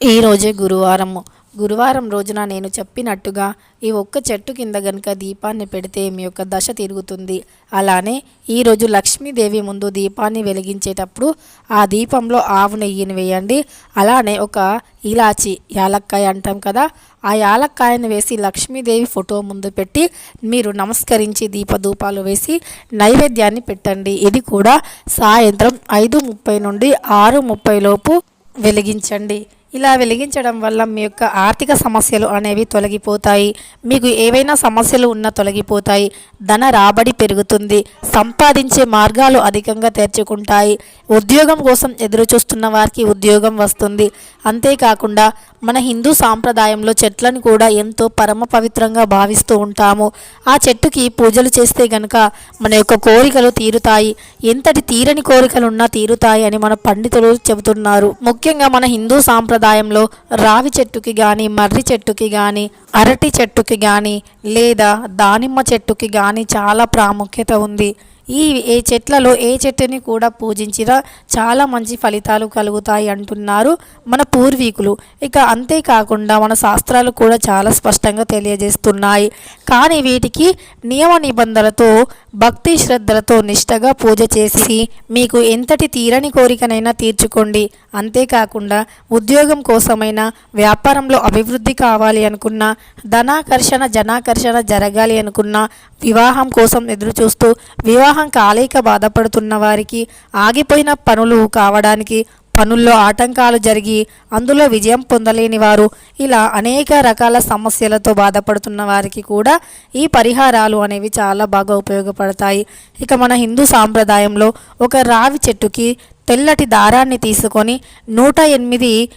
ఈరోజే గురువారము. గురువారం రోజున నేను చెప్పినట్టుగా ఈ ఒక్క చెట్టు కింద గనుక దీపాన్ని పెడితే మీ యొక్క దశ తిరుగుతుంది. అలానే ఈరోజు లక్ష్మీదేవి ముందు దీపాన్ని వెలిగించేటప్పుడు ఆ దీపంలో ఆవు నెయ్యిని వేయండి. అలానే ఒక ఇలాచి యాలక్కాయ అంటాం కదా ఆ యాలక్కాయను వేసి లక్ష్మీదేవి ఫోటో ముందు పెట్టి మీరు నమస్కరించి దీపధూపాలు వేసి నైవేద్యాన్ని పెట్టండి. ఇది కూడా సాయంత్రం ఐదు ముప్పై నుండి ఆరు ముప్పై లోపు వెలిగించండి. ఇలా వెలిగించడం వల్ల మీ యొక్క ఆర్థిక సమస్యలు అనేవి తొలగిపోతాయి. మీకు ఏవైనా సమస్యలు ఉన్నా తొలగిపోతాయి. ధన రాబడి పెరుగుతుంది. సంపాదించే మార్గాలు అధికంగా తెరుచుకుంటాయి. ఉద్యోగం కోసం ఎదురు చూస్తున్న వారికి ఉద్యోగం వస్తుంది. అంతేకాకుండా మన హిందూ సాంప్రదాయంలో చెట్లను కూడా ఎంతో పరమ పవిత్రంగా భావిస్తూ ఉంటాము. ఆ చెట్టుకి పూజలు చేస్తే గనక మన యొక్క కోరికలు తీరుతాయి. ఎంతటి తీరని కోరికలున్నా తీరుతాయి అని మన పండితులు చెబుతున్నారు. ముఖ్యంగా మన హిందూ సాంప్రదాయంలో రావి చెట్టుకి కానీ మర్రి చెట్టుకి కానీ అరటి చెట్టుకి కానీ లేదా దానిమ్మ చెట్టుకి కానీ చాలా ప్రాముఖ్యత ఉంది. ఈ ఏ చెట్లలో ఏ చెట్టుని కూడా పూజించినా చాలా మంచి ఫలితాలు కలుగుతాయి అంటున్నారు మన పూర్వీకులు. ఇక అంతేకాకుండా మన శాస్త్రాలు కూడా చాలా స్పష్టంగా తెలియజేస్తున్నాయి. కానీ వీటికి నియమ నిబంధనలతో భక్తి శ్రద్ధలతో నిష్టగా పూజ చేసి మీకు ఎంతటి తీరని కోరికనైనా తీర్చుకోండి. అంతేకాకుండా ఉద్యోగం కోసమైనా వ్యాపారంలో అభివృద్ధి కావాలి అనుకున్నా ధనాకర్షణ జనాకర్షణ జరగాలి అనుకున్నా వివాహం కోసం ఎదురు చూస్తూ వివాహం కాలేక బాధపడుతున్న వారికి ఆగిపోయిన పనులు కావడానికి పనుల్లో ఆటంకాలు జరిగి అందులో విజయం పొందలేని వారు ఇలా అనేక రకాల సమస్యలతో బాధపడుతున్న వారికి కూడా ఈ పరిహారాలు అనేవి చాలా బాగా ఉపయోగపడతాయి. ఇక మన హిందూ సాంప్రదాయంలో ఒక రావి చెట్టుకి తెల్లటి దారాన్ని తీసుకొని నూట ఎనిమిది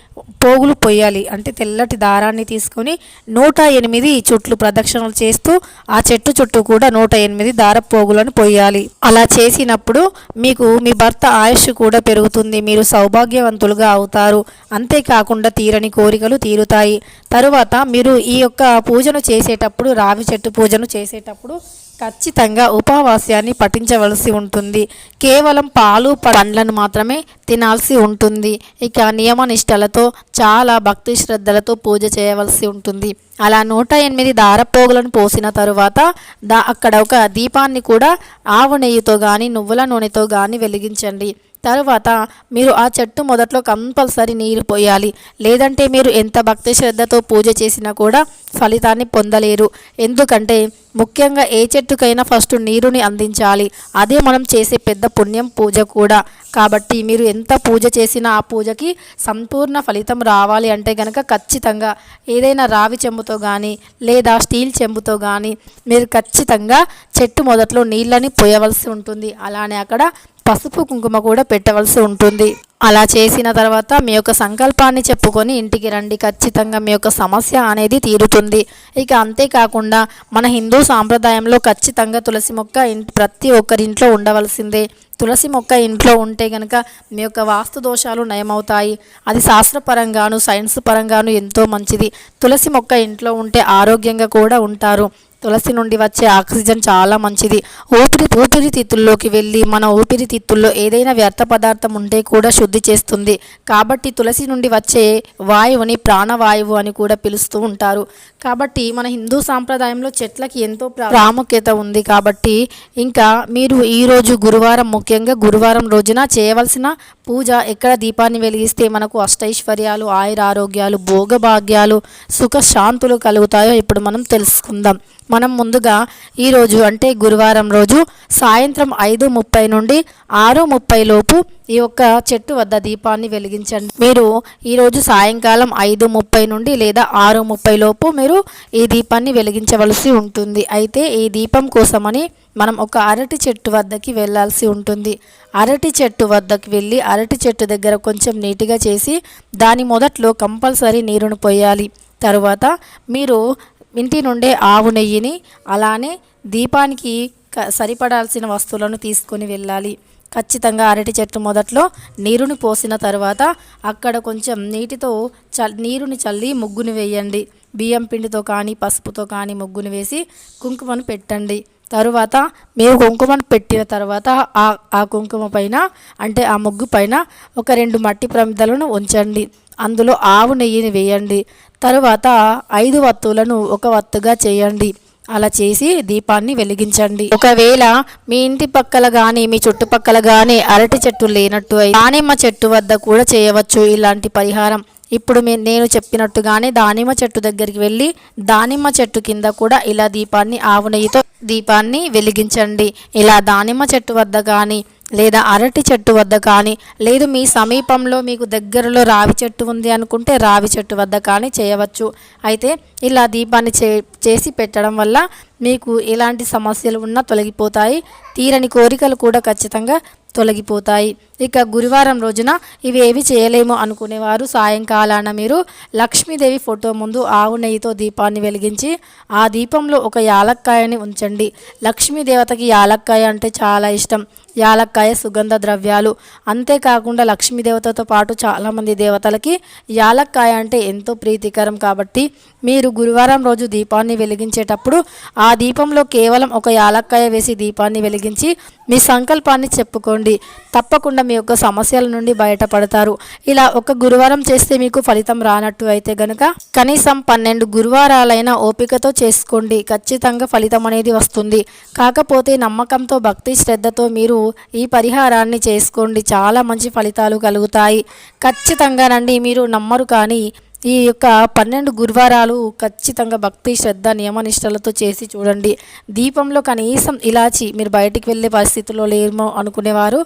పోగులు పొయ్యాలి. అంటే తెల్లటి దారాన్ని తీసుకొని నూట ఎనిమిది చుట్లు ప్రదక్షిణలు చేస్తూ ఆ చెట్టు చుట్టూ కూడా నూట ఎనిమిది దార పోగులను పొయ్యాలి. అలా చేసినప్పుడు మీకు మీ భర్త ఆయుష్ కూడా పెరుగుతుంది. మీరు సౌభాగ్యవంతులుగా అవుతారు. అంతేకాకుండా తీరని కోరికలు తీరుతాయి. తరువాత మీరు ఈ యొక్క పూజను చేసేటప్పుడు రావి చెట్టు పూజను చేసేటప్పుడు ఖచ్చితంగా ఉపవాసాన్ని పఠించవలసి ఉంటుంది. కేవలం పాలు పండ్లను మాత్రమే తినాల్సి ఉంటుంది. ఇక నియమనిష్టలతో చాలా భక్తి శ్రద్ధలతో పూజ చేయవలసి ఉంటుంది. అలా నూట ఎనిమిది దారపోగులను పోసిన తరువాత దా అక్కడ ఒక దీపాన్ని కూడా ఆవు నెయ్యితో కానీ నువ్వుల నూనెతో కానీ వెలిగించండి. తరువాత మీరు ఆ చెట్టు మొదట్లో కంపల్సరీ నీరు పోయాలి. లేదంటే మీరు ఎంత భక్తి శ్రద్ధతో పూజ చేసినా కూడా ఫలితాన్ని పొందలేరు. ఎందుకంటే ముఖ్యంగా ఏ చెట్టుకైనా ఫస్ట్ నీరుని అందించాలి. అదే మనం చేసే పెద్ద పుణ్యం పూజ కూడా. కాబట్టి మీరు ఎంత పూజ చేసినా ఆ పూజకి సంపూర్ణ ఫలితం రావాలి అంటే కనుక ఖచ్చితంగా ఏదైనా రావి చెంబుతో కానీ లేదా స్టీల్ చెంబుతో కానీ మీరు ఖచ్చితంగా చెట్టు మొదట్లో నీళ్ళని పోయవలసి ఉంటుంది. అలానే అక్కడ పసుపు కుంకుమ కూడా పెట్టవలసి ఉంటుంది. అలా చేసిన తర్వాత మీ యొక్క సంకల్పాన్ని చెప్పుకొని ఇంటికి రండి. ఖచ్చితంగా మీ యొక్క సమస్య అనేది తీరుతుంది. ఇక అంతేకాకుండా మన హిందూ సాంప్రదాయంలో ఖచ్చితంగా తులసి మొక్క ప్రతి ఒక్కరింట్లో ఉండవలసిందే. తులసి మొక్క ఇంట్లో ఉంటే కనుక మీ యొక్క వాస్తు దోషాలు నయమవుతాయి. అది శాస్త్రపరంగాను సైన్స్ పరంగాను ఎంతో మంచిది. తులసి మొక్క ఇంట్లో ఉంటే ఆరోగ్యంగా కూడా ఉంటారు. తులసి నుండి వచ్చే ఆక్సిజన్ చాలా మంచిది. ఊపిరి ఊపిరితిత్తుల్లోకి వెళ్ళి మన ఊపిరితిత్తుల్లో ఏదైనా వ్యర్థ పదార్థం ఉంటే కూడా శుద్ధి చేస్తుంది. కాబట్టి తులసి నుండి వచ్చే వాయువుని ప్రాణవాయువు అని కూడా పిలుస్తూ ఉంటారు. కాబట్టి మన హిందూ సాంప్రదాయంలో చెట్లకి ఎంతో ప్రాముఖ్యత ఉంది కాబట్టి ఇంకా మీరు ఈరోజు గురువారం ముఖ్యంగా గురువారం రోజున చేయవలసిన పూజ ఎక్కడ? దీపాన్ని వెలిగిస్తే మనకు అష్టైశ్వర్యాలు ఆయుర ఆరోగ్యాలు భోగభాగ్యాలు సుఖశాంతులు కలుగుతాయో ఇప్పుడు మనం తెలుసుకుందాం. మనం ముందుగా ఈరోజు అంటే గురువారం రోజు సాయంత్రం ఐదు ముప్పై నుండి ఆరు ముప్పై లోపు ఈ యొక్క చెట్టు వద్ద దీపాన్ని వెలిగించండి. మీరు ఈరోజు సాయంకాలం ఐదు ముప్పై నుండి లేదా ఆరు ముప్పై లోపు మీరు ఈ దీపాన్ని వెలిగించవలసి ఉంటుంది. అయితే ఈ దీపం కోసమని మనం ఒక అరటి చెట్టు వద్దకి వెళ్ళాల్సి ఉంటుంది. అరటి చెట్టు వద్దకు వెళ్ళి అరటి చెట్టు దగ్గర కొంచెం నీటిగా చేసి దాని మొదట్లో కంపల్సరీ నీరును పోయాలి. తరువాత మీరు ఇంటి నుండే ఆవు నెయ్యిని అలానే దీపానికి క- సరిపడాల్సిన వస్తువులను తీసుకొని వెళ్ళాలి. ఖచ్చితంగా అరటి చెట్టు మొదట్లో నీరుని పోసిన తర్వాత అక్కడ కొంచెం నీటితో చ నీరుని చల్లి ముగ్గుని వేయండి. బియ్యం పిండితో కానీ పసుపుతో కానీ ముగ్గుని వేసి కుంకుమను పెట్టండి. తరువాత మీరు కుంకుమను పెట్టిన తర్వాత ఆ ఆ కుంకుమ పైన అంటే ఆ ముగ్గు పైన ఒక రెండు మట్టి ప్రమిదలను ఉంచండి. అందులో ఆవు నెయ్యిని వేయండి. తరువాత ఐదు వత్తులను ఒక వత్తుగా చేయండి. అలా చేసి దీపాన్ని వెలిగించండి. ఒకవేళ మీ ఇంటి పక్కల కానీ మీ చుట్టుపక్కల కానీ అరటి చెట్టు లేనట్టు అయితే దానిమ్మ చెట్టు వద్ద కూడా చేయవచ్చు ఇలాంటి పరిహారం. ఇప్పుడు మే నేను చెప్పినట్టుగానే దానిమ్మ చెట్టు దగ్గరికి వెళ్ళి దానిమ్మ చెట్టు కింద కూడా ఇలా దీపాన్ని ఆవు నెయ్యితో దీపాన్ని వెలిగించండి. ఇలా దానిమ్మ చెట్టు వద్ద కానీ లేదా అరటి చెట్టు వద్ద కానీ లేదు మీ సమీపంలో మీకు దగ్గరలో రావి చెట్టు ఉంది అనుకుంటే రావి చెట్టు వద్ద కానీ చేయవచ్చు. అయితే ఇలా దీపాన్ని చే చేసి పెట్టడం వల్ల మీకు ఎలాంటి సమస్యలు ఉన్నా తొలగిపోతాయి. తీరని కోరికలు కూడా ఖచ్చితంగా తొలగిపోతాయి. ఇక గురువారం రోజున ఇవి ఏవి చేయలేము అనుకునేవారు సాయంకాలాన మీరు లక్ష్మీదేవి ఫోటో ముందు ఆవు నెయ్యితో దీపాన్ని వెలిగించి ఆ దీపంలో ఒక యాలక్కాయని ఉంచండి. లక్ష్మీదేవతకి యాలక్కాయ అంటే చాలా ఇష్టం. యాలక్కాయ సుగంధ ద్రవ్యాలు. అంతేకాకుండా లక్ష్మీదేవతతో పాటు చాలామంది దేవతలకి యాలక్కాయ అంటే ఎంతో ప్రీతికరం కాబట్టి మీరు గురువారం రోజు దీపాన్ని వెలిగించేటప్పుడు ఆ దీపంలో కేవలం ఒక యాలక్కాయ వేసి దీపాన్ని వెలిగించి మీ సంకల్పాన్ని చెప్పుకోండి. తప్పకుండా మీ యొక్క సమస్యల నుండి బయటపడతారు. ఇలా ఒక గురువారం చేస్తే మీకు ఫలితం రానట్టు అయితే గనుక కనీసం పన్నెండు గురువారాలైన ఓపికతో చేసుకోండి. ఖచ్చితంగా ఫలితం అనేది వస్తుంది. కాకపోతే నమ్మకంతో భక్తి శ్రద్ధతో మీరు ఈ పరిహారాన్ని చేసుకోండి. చాలా మంచి ఫలితాలు కలుగుతాయి. ఖచ్చితంగానండి మీరు నమ్మరు కానీ ఈ యొక్క పన్నెండు గురువారాలు ఖచ్చితంగా భక్తి శ్రద్ధ నియమనిష్టలతో చేసి చూడండి. దీపంలో కనీసం ఇలాచి మీరు బయటికి వెళ్ళే పరిస్థితిలో లేమో అనుకునేవారు.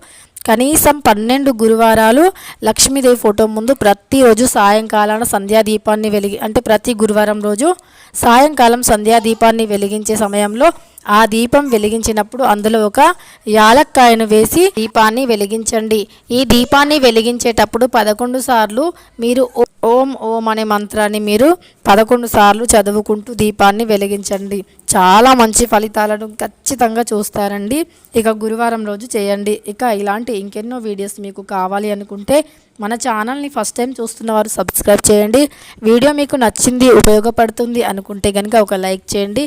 కనీసం పన్నెండు గురువారాలు లక్ష్మీదేవి ఫోటో ముందు ప్రతిరోజు సాయంకాలాన సంధ్యాదీపాన్ని వెలిగి అంటే ప్రతి గురువారం రోజు సాయంకాలం సంధ్యాదీపాన్ని వెలిగించే సమయంలో ఆ దీపం వెలిగించినప్పుడు అందులో ఒక యాలక్కాయను వేసి దీపాన్ని వెలిగించండి. ఈ దీపాన్ని వెలిగించేటప్పుడు పదకొండు సార్లు మీరు ఓం ఓం అనే మంత్రాన్ని మీరు పదకొండు సార్లు చదువుకుంటూ దీపాన్ని వెలిగించండి. చాలా మంచి ఫలితాలను ఖచ్చితంగా చూస్తారండి. ఇక గురువారం రోజు చేయండి. ఇక ఇలాంటి ఇంకెన్నో వీడియోస్ మీకు కావాలి అనుకుంటే మన ఛానల్ని ఫస్ట్ టైం చూస్తున్న వారు సబ్స్క్రైబ్ చేయండి. వీడియో మీకు నచ్చింది ఉపయోగపడుతుంది అనుకుంటే కనుక ఒక లైక్ చేయండి.